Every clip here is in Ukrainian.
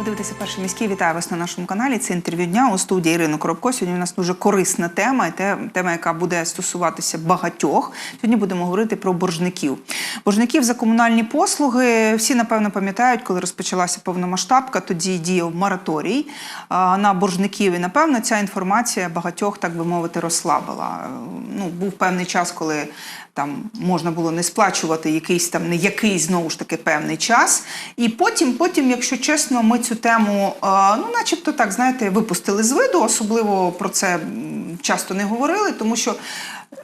Ви дивитеся перший міський. Вітаю вас на нашому каналі. Це інтерв'ю дня у студії Ірини Коробко. Сьогодні у нас дуже корисна тема, і тема, яка буде стосуватися багатьох. Сьогодні будемо говорити про боржників. Боржників за комунальні послуги. Всі напевно пам'ятають, коли розпочалася повномасштабка, тоді діяв мораторій на боржників. І напевно ця інформація багатьох, так би мовити, розслабила. Ну був певний час, коли там можна було не сплачувати якийсь там не якийсь знову ж таки певний час. І потім, потім, якщо чесно, ми цю тему, е, ну, начебто, так знаєте, випустили з виду, особливо про це часто не говорили, тому що.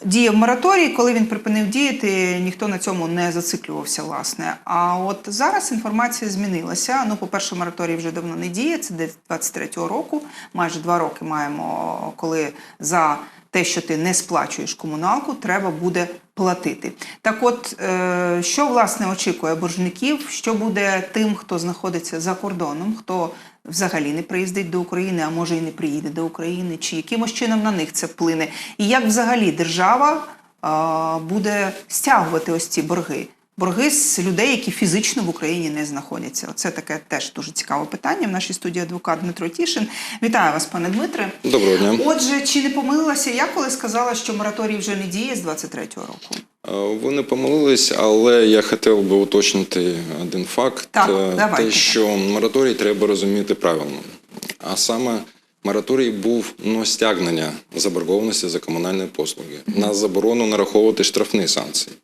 Діяв мораторій, коли він припинив діяти, ніхто на цьому не зациклювався, власне. А от зараз інформація змінилася. Ну, по-перше, мораторій вже давно не діє, це десь 23-го року. Майже два роки маємо, коли за те, що ти не сплачуєш комуналку, треба буде платити. Так от, е, що власне очікує боржників, що буде тим, хто знаходиться за кордоном, хто взагалі не приїздить до України, а може і не приїде до України, чи якимось чином на них це вплине, і як взагалі держава буде стягувати ось ці борги. Борги з людей, які фізично в Україні не знаходяться. Оце таке теж дуже цікаве питання. В нашій студії адвокат Дмитро Тішин. Вітаю вас, пане Дмитре. Доброго дня. Отже, чи не помилилася я, коли сказала, що мораторій вже не діє з 23-го року? Е, Ви не помилились, але я хотів би уточнити один факт. Так, Е, давайте. Те, що мораторій треба розуміти правильно. А саме мораторій був на стягнення заборгованості за комунальні послуги, на заборону нараховувати штрафні санкції.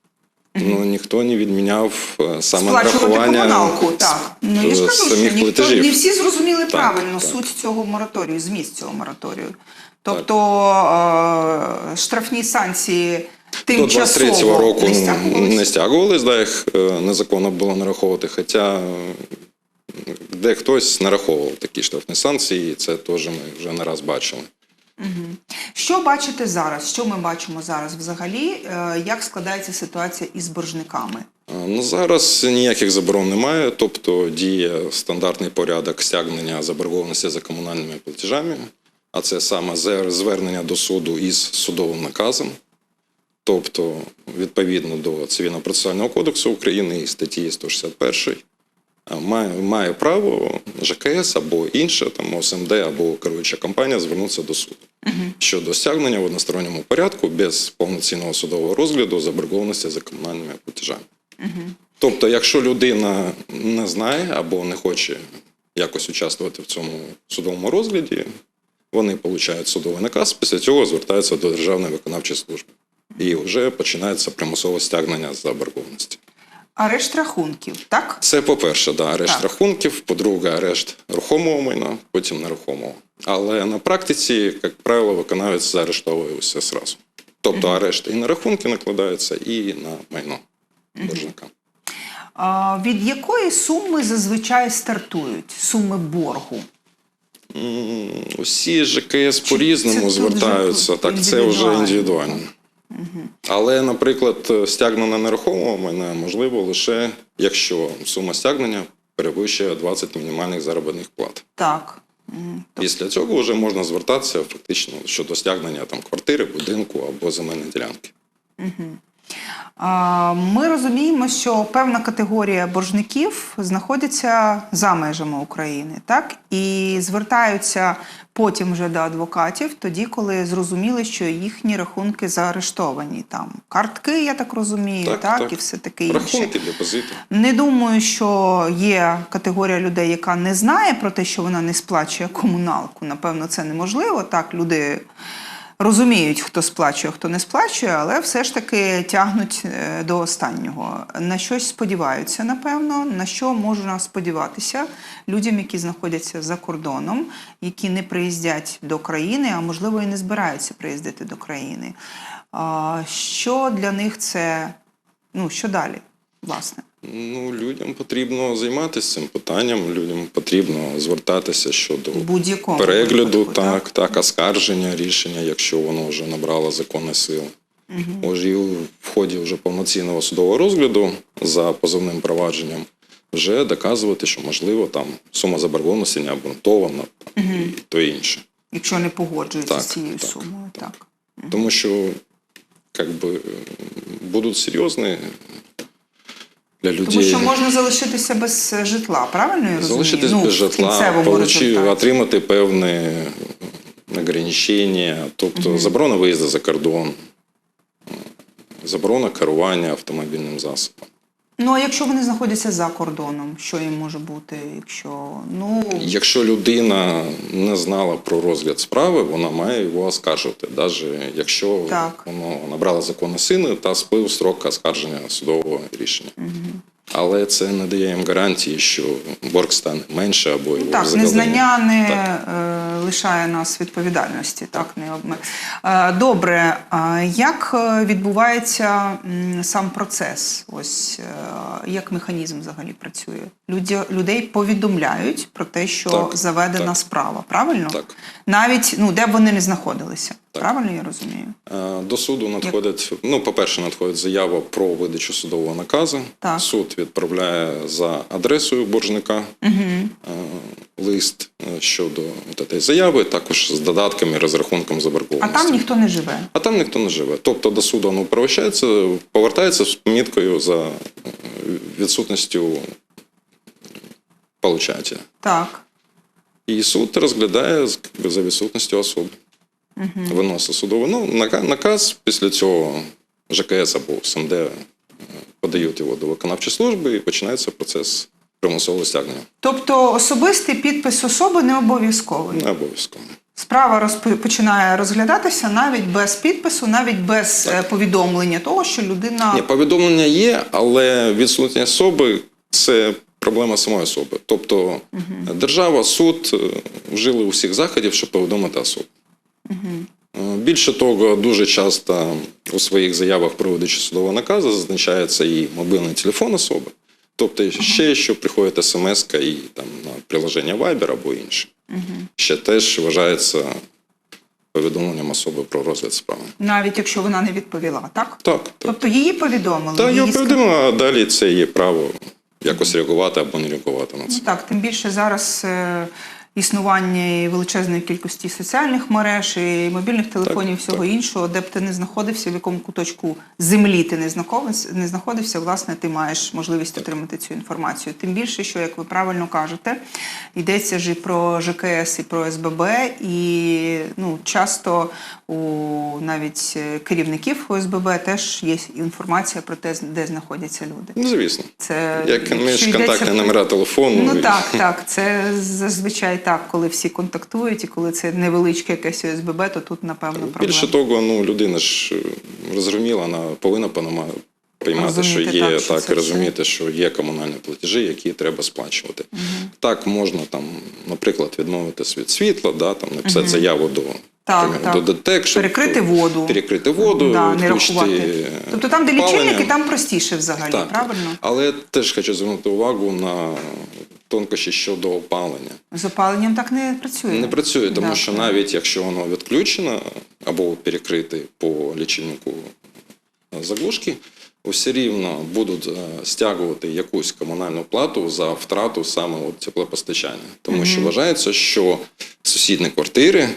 Ну, ніхто не відміняв е, саме нарахування комуналку, так. Ну я ж е, кажу, що ніхто платежів. не всі зрозуміли правильно так. суть цього мораторію, зміст цього мораторію. Тобто е, штрафні санкції До тимчасово 23-го року не стягувались, да, їх е, незаконно було нараховувати. Хоча е, де хтось нараховував такі штрафні санкції, і це теж ми вже не раз бачили. Що бачите зараз? Що ми бачимо зараз взагалі? Е, Як складається ситуація із боржниками? Е, Ну, зараз ніяких заборон немає, тобто діє стандартний порядок стягнення заборгованості за комунальними платежами, а це саме звернення до суду із судовим наказом. Тобто, відповідно до Цивільно-процесуального кодексу України і статті 161, е, має, має право ЖКС або інша там ОСМД або керуюча компанія звернутися до суду щодо стягнення в односторонньому порядку без повноцінного судового розгляду заборгованості за комунальними платежами. Тобто, якщо людина не знає або не хоче якось участвувати в цьому судовому розгляді, вони отримують судовий наказ, після цього звертаються до Державної виконавчої служби. І вже починається примусове стягнення заборгованості. Арешт рахунків, так? Це по-перше, да, арешт Так. рахунків, по-друге, арешт рухомого майна, потім нерухомого. Але на практиці, як правило, виконавець заарештовує все зразу. Тобто арешт і на рахунки накладається, і на майно боржника. А, від якої суми зазвичай стартують суми боргу? Усі ЖКС по-різному звертаються, так це вже індивідуально. Але, наприклад, стягнення нерухомого майна можливо лише якщо сума стягнення перевищує 20 мінімальних заробітних плат. Так. Після цього вже можна звертатися фактично щодо стягнення там квартири, будинку або земельної ділянки. А, Ми розуміємо, що певна категорія боржників знаходиться за межами України, так і звертаються потім вже до адвокатів, тоді, коли зрозуміли, що їхні рахунки заарештовані. Там картки, я так розумію, так, Так, так. і все таке інше. Рахунки, депозити. Не думаю, що є категорія людей, яка не знає про те, що вона не сплачує комуналку. Напевно, це неможливо. Так, люди розуміють, хто сплачує, хто не сплачує, але все ж таки тягнуть е, до останнього. На щось сподіваються, напевно, на що можна сподіватися людям, які знаходяться за кордоном, які не приїздять до країни, а можливо і не збираються приїздити до країни. Що для них це? Ну, що далі, власне? Ну, людям потрібно займатися цим питанням, людям потрібно звертатися щодо будь-якому перегляду, випадку, так, так, оскарження рішення, якщо воно вже набрало законної сили. Може, і в ході вже повноцінного судового розгляду за позовним провадженням вже доказувати, що можливо там сума заборгованості не обґрунтована і то інше. Якщо не погоджуються з цією так, сумою, так. Тому що бы, будуть серйозні для людей. Тому що можна залишитися без житла, правильно я розумію? Залишитись Ну, без житла, получи, отримати певне ограничення, тобто заборона виїзду за кордон, заборона керування автомобільним засобом. Ну а якщо вони знаходяться за кордоном, що їм може бути, якщо ну Якщо людина не знала про розгляд справи, вона має його оскаржувати, навіть якщо Так. воно набрала закони сини та сплив строк оскарження судового рішення. Але це не дає їм гарантії, що борг стане менше або його так, незнання не Так. е, лишає нас відповідальності. Так, не обме... Добре, як е, відбувається сам процес? Ось е, як механізм взагалі працює? Люди, людей повідомляють про те, що Так, заведена так. справа, правильно? Так. Навіть ну де б вони не знаходилися. Так. Правильно я розумію? Е, До суду надходить, ну, по-перше, надходить заява про видачу судового наказу. Так. Суд відправляє за адресою боржника е, лист е, щодо цієї заяви, також з додатками, розрахунком А там ніхто не живе. А там ніхто не живе. Тобто до суду воно провищається, повертається з поміткою за відсутністю получателя. Так. І суд розглядає за відсутністю особи. Виносить судовий ну, нака- наказ. Після цього ЖКС або СМД е, подають його до виконавчої служби і починається процес примусового стягнення. Тобто особистий підпис особи не обов'язковий. Не обов'язково. Справа розп- починає розглядатися навіть без підпису, навіть без е, повідомлення того, що людина Ні, повідомлення є, але відсутність особи це проблема самої особи. Тобто держава, суд е, вжили усіх заходів, щоб повідомити особу. Більше того, дуже часто у своїх заявах про видачу судового наказу зазначається і мобільний телефон особи. Тобто ще що приходить смс і там на приложення Viber або інше. Ще теж вважається повідомленням особи про розгляд справи. навіть якщо вона не відповіла, так? Так, так. Тобто її повідомили. Та її повідомили, а далі це є право якось реагувати або не реагувати на це. Ну, так, тим більше зараз е, існування величезної кількості соціальних мереж, і мобільних телефонів, Так, всього так. іншого, де б ти не знаходився, в якому куточку землі ти не знаходився, не знаходився, власне, ти маєш можливість отримати цю інформацію. Тим більше, що, як ви правильно кажете, йдеться ж і про ЖКС, і про СББ, і ну, часто у навіть керівників ОСББ теж є інформація про те, де знаходяться люди. Ну, звісно. Це Як менш контактні про- номера телефону. Ну і- так, так. Це зазвичай так, коли всі контактують, і коли це невеличке якесь ОСББ, то тут напевно проблема. Більше того, ну людина ж е, розуміла, вона повинна понима- поймати, що є так, що так, це розуміти, що є комунальні платежі, які треба сплачувати. Так можна там, наприклад, відмовитись від світла, да, там написати заяву до. Так, наприклад, так. до ДТЕК, щоб Перекрити воду. перекрити воду, да, не рахувати. Тобто там, де лічильники, там простіше взагалі, Так. правильно? Але теж хочу звернути увагу на тонкощі щодо опалення. З опаленням так не працює. Не працює, тому Да, що навіть якщо воно відключено або перекрите по лічильнику заглушки, все рівно будуть е, стягувати якусь комунальну плату за втрату саме от теплопостачання. Тому що вважається, що сусідні квартири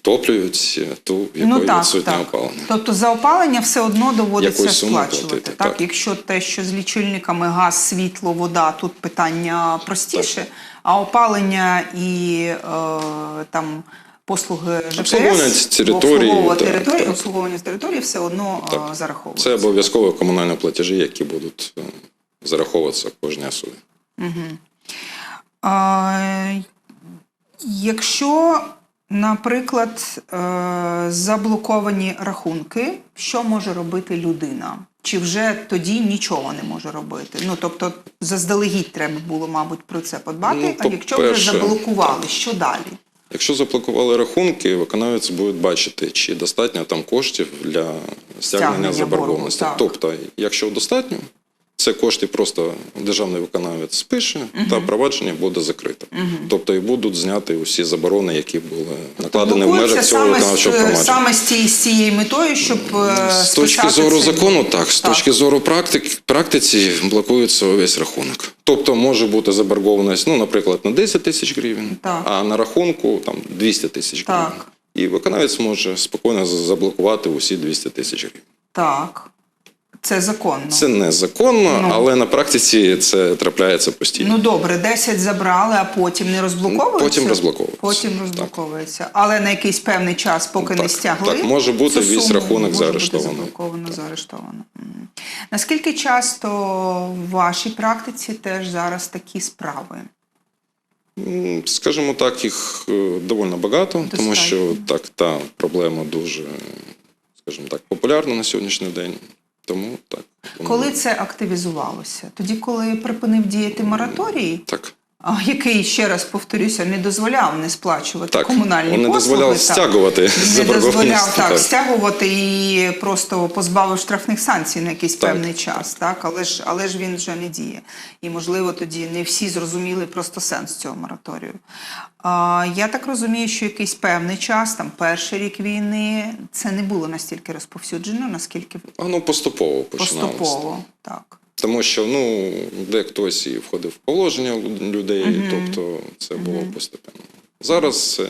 отоплюють ту, в якої Ну так, відсутнє так. опалення. Тобто за опалення все одно доводиться сплачувати. платити, так? так. Якщо те, що з лічильниками газ, світло, вода, тут питання простіше, а опалення і е, там послуги ЖКС, Обслуговування території, так, території, так. обслуговування території все одно е, Так. зараховується. Це обов'язково комунальні платежі, які будуть е, зараховуватися кожній особі. А, якщо, наприклад, е, заблоковані рахунки, що може робити людина? Чи вже тоді нічого не може робити? Ну тобто, заздалегідь треба було, мабуть, про це подбати. Ну, а якщо вже заблокували, що далі? Якщо заблокували рахунки, виконавець буде бачити, чи достатньо там коштів для стягнення заборгованості. Тобто, якщо достатньо, це кошти просто державний виконавець спише, та провадження буде закрите. Тобто і будуть зняти усі заборони, які були накладені в межах цього виконавчого провадження. саме з цією, метою, щоб е, З точки зору цей закону, борг. так. З точки зору практик, практиці блокується увесь рахунок. Тобто може бути заборгованість, ну, наприклад, на 10 тисяч гривень, Так. а на рахунку там 200 тисяч гривень. Так. І виконавець може спокійно заблокувати усі 200 тисяч гривень. Так. Це законно. Це незаконно, Ну. але на практиці це трапляється постійно. Ну добре, 10 забрали, а потім не розблоковується? Потім розблоковується. Потім Так. розблоковується. Але на якийсь певний час, поки не Так, стягли. так, може бути весь суму рахунок. Бути заблоковано, заарештовано. Наскільки часто в вашій практиці теж зараз такі справи? Скажімо так, їх е, доволі багато, тому що так та проблема дуже, скажімо так, популярна на сьогоднішній день. Тому так. Коли це активізувалося? Тоді, коли припинив діяти мораторій, Так. Який, ще раз повторюся, не дозволяв не сплачувати Так, комунальні він не послуги. дозволяв так. стягувати не дозволяв так, так. стягувати і просто позбавив штрафних санкцій на якийсь Так, певний час. Так, але ж але ж він вже не діє. І можливо тоді не всі зрозуміли просто сенс цього мораторію. А, я так розумію, що якийсь певний час, там перший рік війни, це не було настільки розповсюджено, наскільки Воно поступово починалося. поступово. Так. Тому що ну, де хтось і входив в положення лю- людей, тобто це було постепенно. Зараз е,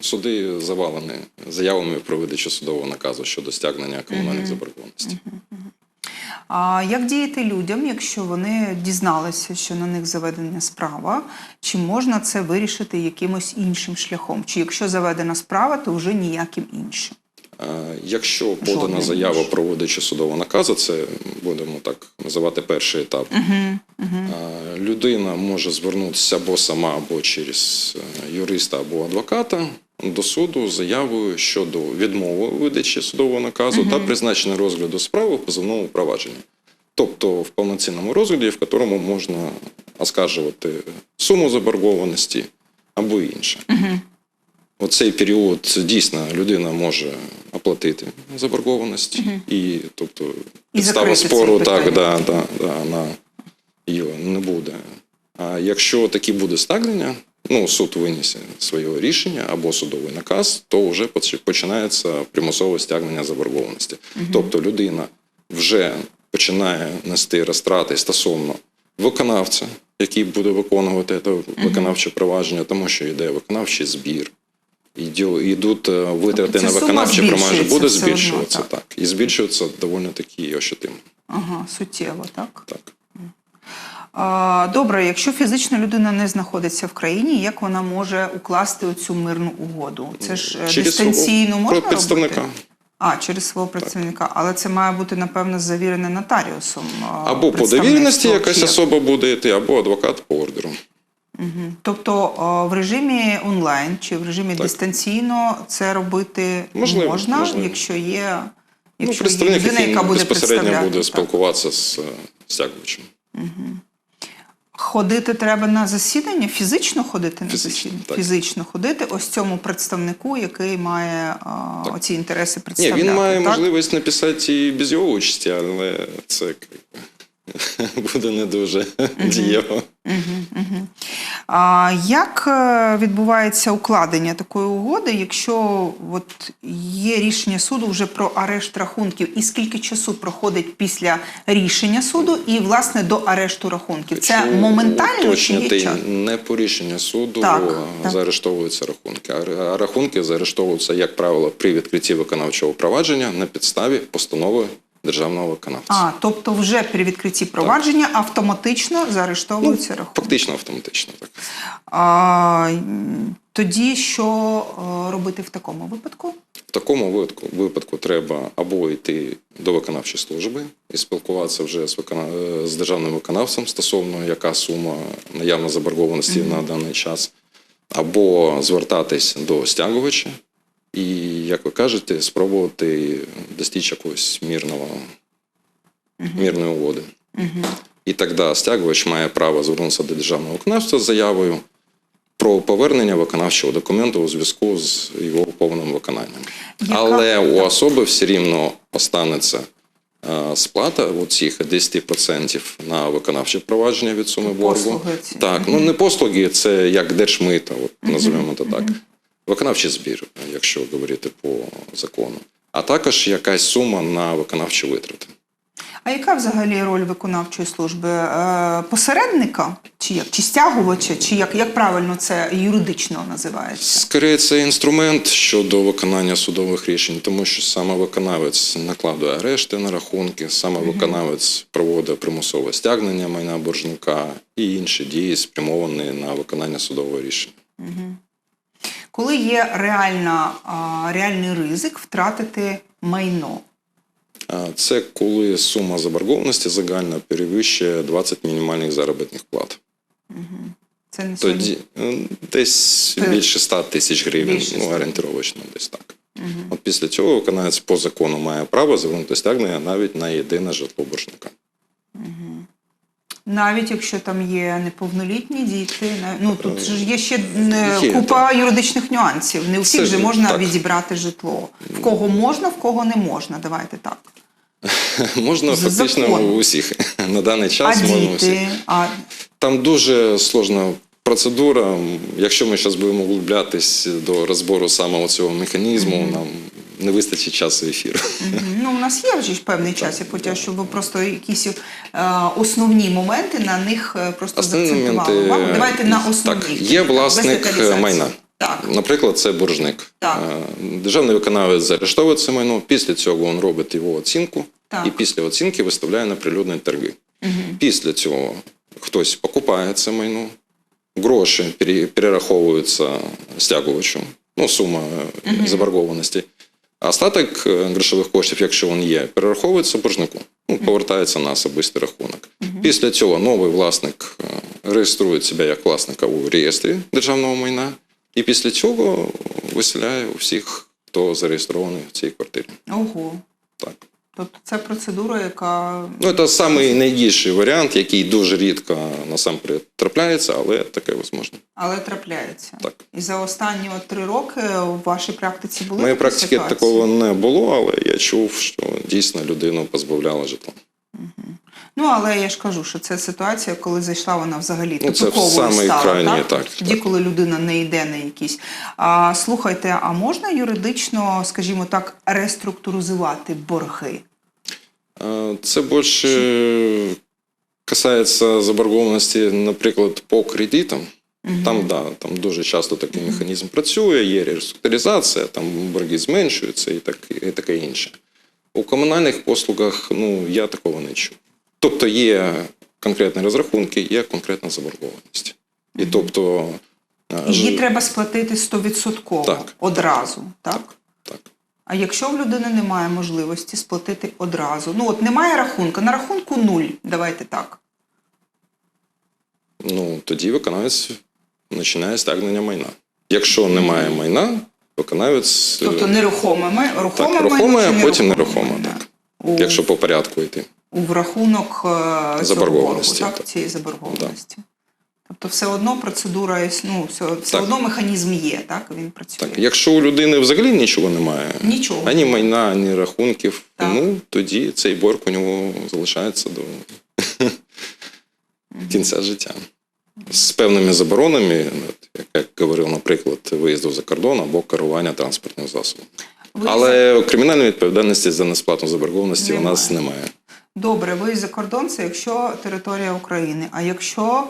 суди завалені заявами про видачу судового наказу щодо стягнення комунальних заборгованостей. А як діяти людям, якщо вони дізналися, що на них заведена справа? Чи можна це вирішити якимось іншим шляхом? Чи якщо заведена справа, то вже ніяким іншим? Якщо подана заява про видачу судового наказу, це будемо так називати перший етап. Е, Людина може звернутися або сама, або через е, юриста або адвоката до суду з заявою щодо відмови видачі судового наказу та призначення розгляду справи в позовному провадженні. Тобто в повноцінному розгляді, в якому можна оскаржувати суму заборгованості або інше. У цей період дійсно людина може оплатити заборгованість, і тобто підстава спору так, да, да, да, вона її не буде. А якщо такі буде стягнення, ну суд винесе своє рішення або судовий наказ, то вже починається примусове стягнення заборгованості. Тобто людина вже починає нести розтрати стосовно виконавця, який буде виконувати це виконавче провадження, тому що йде виконавчий збір. Йдуть е, витрати Тобто на ця сума виконавче провадження, збільшується буде все одно, збільшуватися так. так. І збільшується доволі таки ощутимо. Ага, суттєво, так? Так. А, добре, якщо фізична людина не знаходиться в країні, як вона може укласти цю мирну угоду? Це ж е, Через дистанційно свого можна представника. робити? А, через свого представника. Але це має бути, напевно, завірене нотаріусом. а, Або по представництво, довіреності чи якась як? особа буде йти, або адвокат по ордеру. Тобто о, в режимі онлайн чи в режимі дистанційно це робити Можливо, можна, можливо. якщо є, Ну, якщо є людина, яка буде безпосередньо буде так. спілкуватися з е, стягувачем. Ходити треба на засідання, фізично ходити на Фізично, засідання, так. фізично ходити ось цьому представнику, який має а, оці інтереси Ні, він має так? можливість написати і без його участі, але це буде не дуже дієво. А як е, відбувається укладення такої угоди, якщо от є рішення суду вже про арешт рахунків, і скільки часу проходить після рішення суду і власне до арешту рахунків? Це Якщо моментально чи є час? не по рішенню суду Так, а, так. рахунки. А А рахунки заарештовуються, як правило, при відкритті виконавчого провадження на підставі постанови державного виконавця. А, тобто вже при відкритті провадження автоматично заарештовуються рахунки. Фактично автоматично так. А, тоді що е, робити в такому випадку? В такому випадку, випадку треба або йти до виконавчої служби і спілкуватися вже з, викона... е, з державним виконавцем стосовно яка сума наявна заборгованості на даний час, або звертатись до стягувача і, як ви кажете, спробувати достичь якогось мірного, мірної угоди. І тоді стягувач має право звернутися до державного виконавця з заявою про повернення виконавчого документу у зв'язку з його повним виконанням. Яка- Але у особи все рівно останеться е, сплата цих 10% на виконавче провадження від суми боргу. Послуги. Так, ну не послуги, це як держмита, от називаємо це так. Виконавчий збір, якщо говорити по закону. А також якась сума на виконавчі витрати. А яка взагалі роль виконавчої служби? Е, посередника? Чи як? Чи стягувача? Чи як, як правильно це юридично називається? Скоріше, це інструмент щодо виконання судових рішень, тому що саме виконавець накладує арешти на рахунки, саме виконавець проводить примусове стягнення майна боржника і інші дії, спрямовані на виконання судового рішення. Коли є реальна, реальний ризик втратити майно? Це коли сума заборгованості загальна перевищує 20 мінімальних заробітних плат. Це не. Тоді е, десь більше 100 тисяч гривень, Більше ну орієнтировочно десь так. От після цього виконавець по закону має право звернути стягнення навіть на єдине житло боржника. Навіть якщо там є неповнолітні діти, ну тут ж є ще е, Є, купа юридичних нюансів. Не у всіх же можна так. відібрати житло. В кого можна, в кого не можна. Давайте так. Можна За фактично законом. у усіх на даний час. А можна діти, а Там дуже сложна процедура. Якщо ми зараз будемо углублятись до розбору саме цього механізму, нам не вистачить часу ефіру. Ну, у нас є вже ж певний час. Я хотіла, щоб ви просто якісь е, основні моменти на них е, просто моменти, увагу. Давайте на основні. Так, є власник е, майна. Так. Наприклад, це боржник. Так. Е, Державний виконавець заарештовує це майно. Після цього він робить його оцінку Так. і після оцінки виставляє на прилюдні торги. Після цього хтось покупає це майно, гроші перераховуються стягувачу, ну, сума е, заборгованості. А остаток е, грошових коштів, якщо він є, перераховується боржнику, ну, повертається на особистий рахунок. Після цього новий власник е, реєструє себе як власника у реєстрі державного майна, і після цього виселяє усіх, хто зареєстрований в цій квартирі. Ого. Так. Тобто це процедура, яка Ну, це самий найгірший варіант, який дуже рідко насамперед трапляється, але таке можливо. але трапляється. Так. І за останні от три роки у вашій практиці були В моїй практиці ситуації? такого не було, але я чув, що дійсно людину позбавляли житла. Ну, але я ж кажу, що це ситуація, коли зайшла вона взагалі Ну, тупиковою стала, крайній, так? так, Тоді, так. коли людина не йде на якісь. А, слухайте, а можна юридично, скажімо так, реструктуризувати борги? Це більше касається заборгованості, наприклад, по кредитам. Там, да, там дуже часто такий механізм працює, є реструктуризація, там борги зменшуються і, так, і таке інше. У комунальних послугах ну, я такого не чув. Тобто є конкретні розрахунки, є конкретна заборгованість. І тобто. е, Її ж- треба сплатити 100% Так. одразу, так? так. А якщо в людини немає можливості сплатити одразу, ну от немає рахунку, на рахунку нуль, давайте так. Ну, тоді виконавець починає стягнення майна. Якщо немає майна, виконавець. е, Тобто нерухоме май- рухоме так, рухоме, а потім нерухоме так. У, Якщо по порядку йти. у рахунок е, Заборгованості, боргу, так, так. цієї заборгованості. Тобто все одно процедура, ну, все, все Так. одно механізм є, так? Він працює. Так, якщо у людини взагалі нічого немає, Нічого. ані майна, ані рахунків, Так. ну тоді цей борг у нього залишається до кінця життя. З певними заборонами, як я говорив, наприклад, виїзду за кордон або керування транспортним засобом. Але кримінальної відповідальності за несплатну заборгованості у нас Немає. немає. Добре, виїзд за кордон це якщо територія України. А якщо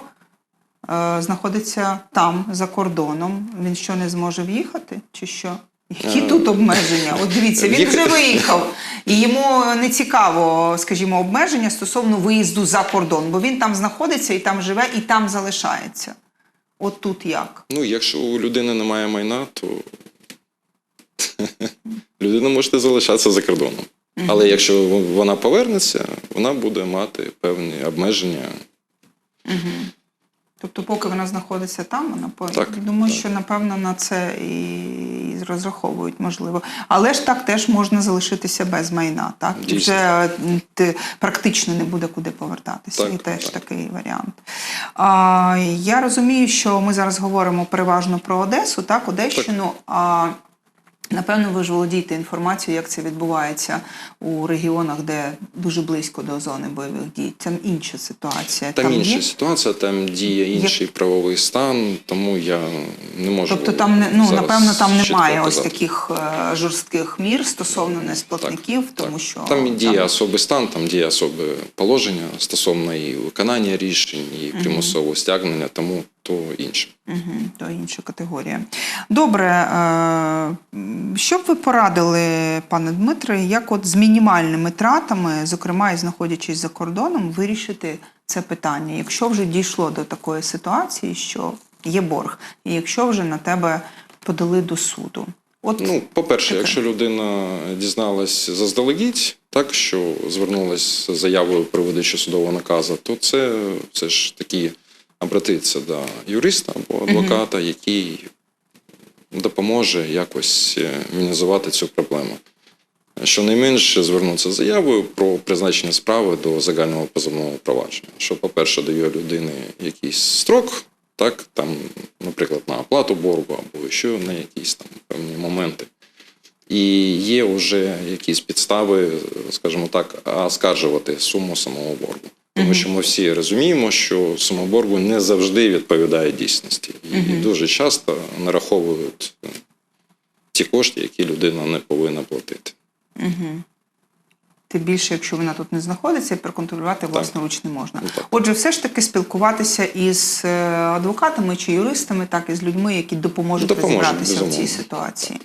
знаходиться там, за кордоном, він що не зможе в'їхати? Чи що? Які Е, тут обмеження? От дивіться, він вже виїхав, і йому не цікаво, скажімо, обмеження стосовно виїзду за кордон, бо він там знаходиться і там живе, і там залишається. От тут як? Ну, якщо у людини немає майна, то людина може залишатися за кордоном. Але якщо вона повернеться, вона буде мати певні обмеження. Тобто, поки вона знаходиться там, вона по Так, думаю, так. що напевно на це і розраховують, можливо. Але ж так теж можна залишитися без майна, так і вже ти практично не буде куди повертатися. Так, і теж так. такий варіант. А, я розумію, що ми зараз говоримо переважно про Одесу, так, Одещину. А Напевно, ви ж володієте інформацією, як це відбувається у регіонах, де дуже близько до зони бойових дій. Там інша ситуація. Там, інша є? ситуація, там діє інший правовий стан, тому я не можу. Тобто там не ну зараз напевно там немає ось таких е, жорстких мір стосовно несплатників, тому Так. що там діє особий стан, там діє особе положення стосовно і виконання рішень, і примусового стягнення, тому то інше. Угу, то інша категорія. Добре, е, що б ви порадили, пане Дмитре, як от з мінімальними тратами, зокрема і знаходячись за кордоном, вирішити це питання, якщо вже дійшло до такої ситуації, що є борг, і якщо вже на тебе подали до суду? От Ну, по-перше, якщо людина дізналась заздалегідь, так що звернулась з заявою про видачу судового наказу, то це, це ж таки обратиться до юриста або адвоката, який допоможе якось е, мінімізувати цю проблему. Щонайменше звернутися з заявою про призначення справи до загального позовного провадження, що, по-перше, дає людині якийсь строк, так, там, наприклад, на оплату боргу або ще на якісь там певні моменти. І є вже якісь підстави, скажімо так, оскаржувати суму самого боргу. Тому що ми всі розуміємо, що сума боргу не завжди відповідає дійсності. І дуже часто нараховують е, ті кошти, які людина не повинна платити. Тим більше, якщо вона тут не знаходиться, проконтролювати власноруч не можна. Ну, так. Отже, все ж таки спілкуватися із е, адвокатами чи юристами, так і з людьми, які допоможуть Допоможуть, розібратися в цій ситуації.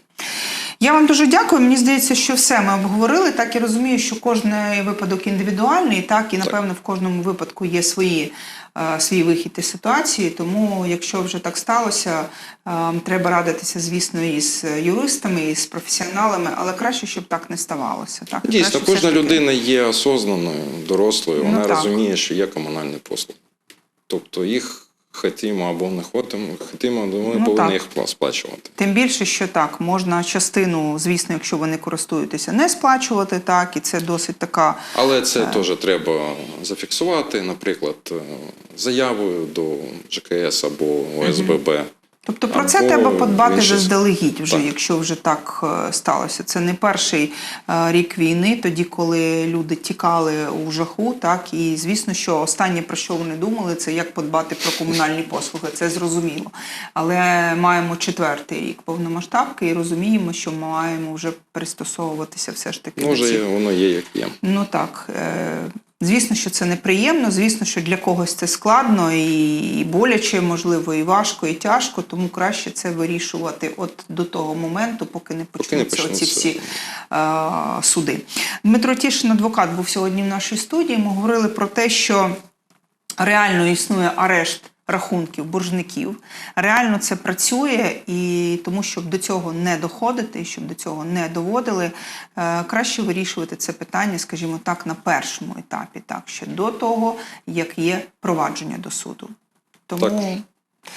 Я вам дуже дякую. Мені здається, що все ми обговорили. Так і розумію, що кожен випадок індивідуальний, так і напевно в кожному випадку є свої, е, свій вихід із ситуації. Тому, якщо вже так сталося, е, треба радитися, звісно, із юристами, і з професіоналами, але краще, щоб так не ставалося. Так Дійсно, Краще кожна таки- людина є осознаною, дорослою, Ну, вона так. розуміє, що є комунальні послуги. Тобто їх хотімо або не хотімо, хотімо, то ми Ну, повинні так. їх сплачувати. Тим більше, що так, можна частину, звісно, якщо вони користуються, користуєтеся, не сплачувати, так, і це досить така. Але це теж треба зафіксувати, наприклад, е, заявою до ЖКС або ОСББ. Тобто про це треба подбати інші- заздалегідь, вже, Так. якщо вже так е, сталося. Це не перший е, рік війни, тоді, коли люди тікали у жаху, так і звісно, що останнє про що вони думали, це як подбати про комунальні послуги. Це зрозуміло. Але маємо четвертий рік повномасштабки і розуміємо, що ми маємо вже пристосовуватися все ж таки вже цих воно є як є. Ну так. Звісно, що це неприємно, звісно, що для когось це складно і, боляче, можливо, і важко, і тяжко, тому краще це вирішувати от до того моменту, поки не почнуться оці всі е- суди. Дмитро Тішин, адвокат, був сьогодні в нашій студії. Ми говорили про те, що реально існує арешт рахунків боржників. Реально це працює, і тому, щоб до цього не доходити, щоб до цього не доводили, е, краще вирішувати це питання, скажімо так, на першому етапі, так ще до того, як є провадження до суду. Тому Так.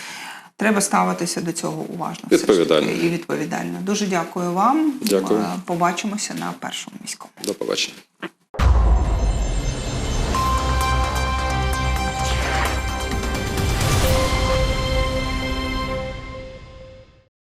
треба ставитися до цього уважно таки, Відповідально. і відповідально. Дуже дякую вам. Дякую. Е, Побачимося на першому міському. До побачення.